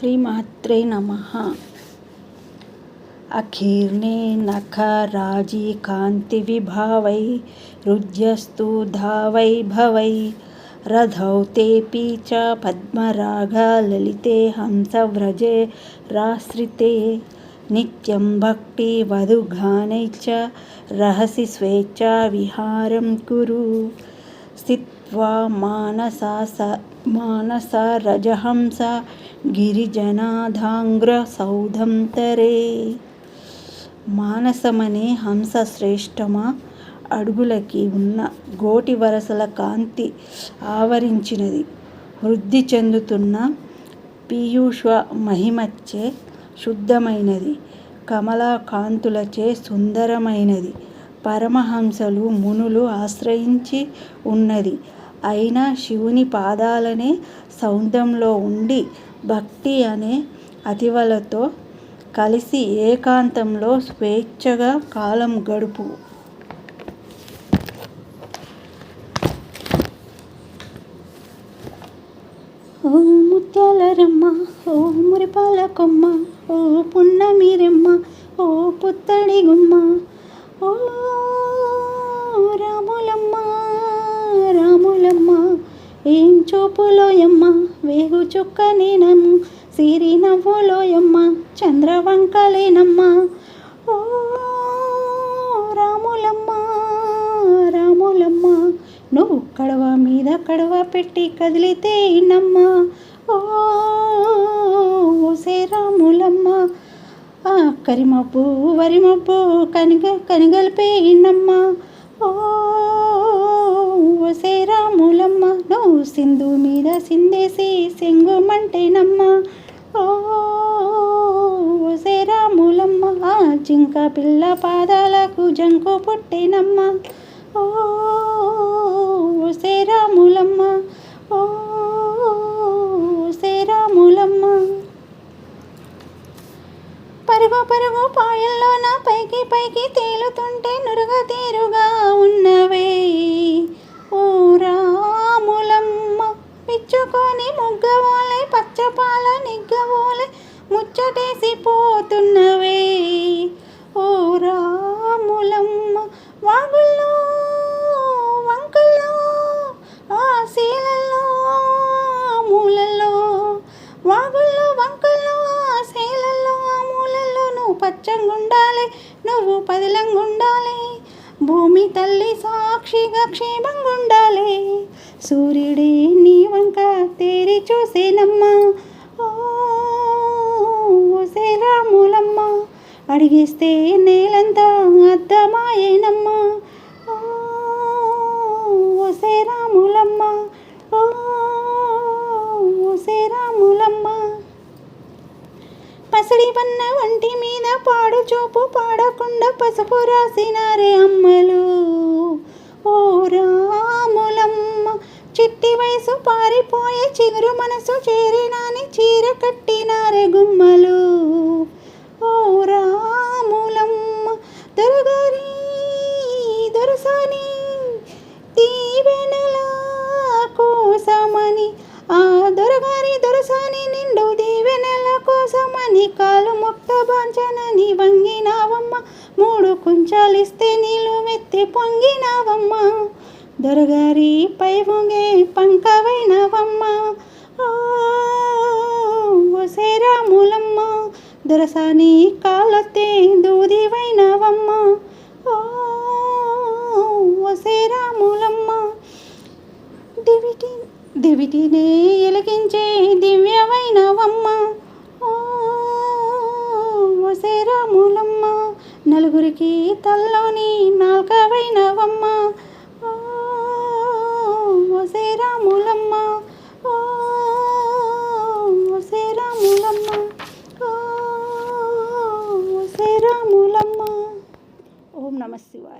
श्रीमात्रे नमः। अखीर्णे नखराजी कान्तिविभावै, रुज्यस्तु धावै भवै रधौ तेऽपि च पद्मरागललिते हंसव्रजे राश्रिते, नित्यं भक्तिवधुघानै च रहसि स्वेच्छाविहारं कुरु। स्थित्वा मानसा स मानसा रजहंसा మానస మానసమనే హంస శ్రేష్టమా అడుగులకి ఉన్న గోటి వరసల కాంతి ఆవరించినది. వృద్ధి చెందుతున్న పీయూష మహిమచ్చే శుద్ధమైనది. కమలాకాంతులచే సుందరమైనది. పరమహంసలు మునులు ఆశ్రయించి ఉన్నది. అయినా శివుని పాదాలనే సౌందంలో ఉండి భక్తి అనే అతివలతో కలిసి ఏకాంతంలో స్వేచ్ఛగా కాలం గడుపు. ఓ ముత్యాలరమ్మ ఓ మురిపాల కొమ్మ ఓ పున్నమిరమ్మ ఓ పుత్తడి గుమ్మ ఓ రాములమ్మ. ఏం చూపులోయమ్మ వేగు చుక్కనేనమ్మ సిరి నవ్వులోయమ్మ చంద్రవంకలేనమ్మ. ఓ రాములమ్మ రాములమ్మ. నువ్వు కడవ మీద కడవ పెట్టి కదిలితే నమ్మ. ఓసే రాములమ్మ. ఆ కరిమబ్బు వరిమబ్బు కనిగ కనిగలిపే నమ్మ. సింధు మీద సిందేసి సెంగుమంటేనమ్మ ఓ సే రాములమ్మ ఆ జింక పిల్ల పాదాలకు జంకు పుట్టేనమ్మ ఓ రాములమ్మ ఓ రాములమ్మ. పరుగు పరుగు పాయల్లోన పైకి పైకి తేలుతుంటే నురుగ తీరుగా పట్టుకొని ముగ్గవోలే పచ్చపాల నిగ్గవోలే ముచ్చటేసి పోతున్నవే. ఓ రాములమ్మ వాగుల్లో వంకల్లో ఆ శీలల్లో మూలల్లో. వాగుల్లో వంకల్లో ఆ శీలల్లో ఆ మూలల్లో నువ్వు పచ్చంగుండాలి నువ్వు పదిలంగుండాలి. భూమి తల్లి సాక్షిగా క్షేమంగుండాలి. సూర్యుడే నీ వంక తేరి చూసేనమ్మా. ఓ రాములమ్మ. అడిగిస్తే నేలంతా అద్దమాయేనమ్మా ఓసే రాములమ్మ. ఓ రాములమ్మ. పసడి పన్న వంటి మీద పాడు చూపు పాడకుండా పసుపు రాసినారే అమ్మలు. ఓ పారిపోయే చిగురు మనసు చేరినాని చీర కట్టినారే గుమ్మలు ఓ రాములమ్మ దొరగని దొరసని దీవెనల కోసమని ఆ దొరగారి దొరసని నిండు దీవెనల కోసమని కాలు మొక్క బాంచనని వంగినావమ్మ మూడు కుంచాలిస్తే నీళ్ళు మెత్తి పొంగినావమ్మ. దొరగారి పై వంగే పంకవైనవమ్మ ఓ రాములమ్మ దొరసాని కాలొత్తే దూదివైనవమ్మ. ఓ రాములమ్మ. దివిటి దివిటినే ఎలిగించే దివ్యమైనవమ్మ ఓ రాములమ్మ నలుగురికి తల్లోని నాల్కవైనవమ్మ. 是我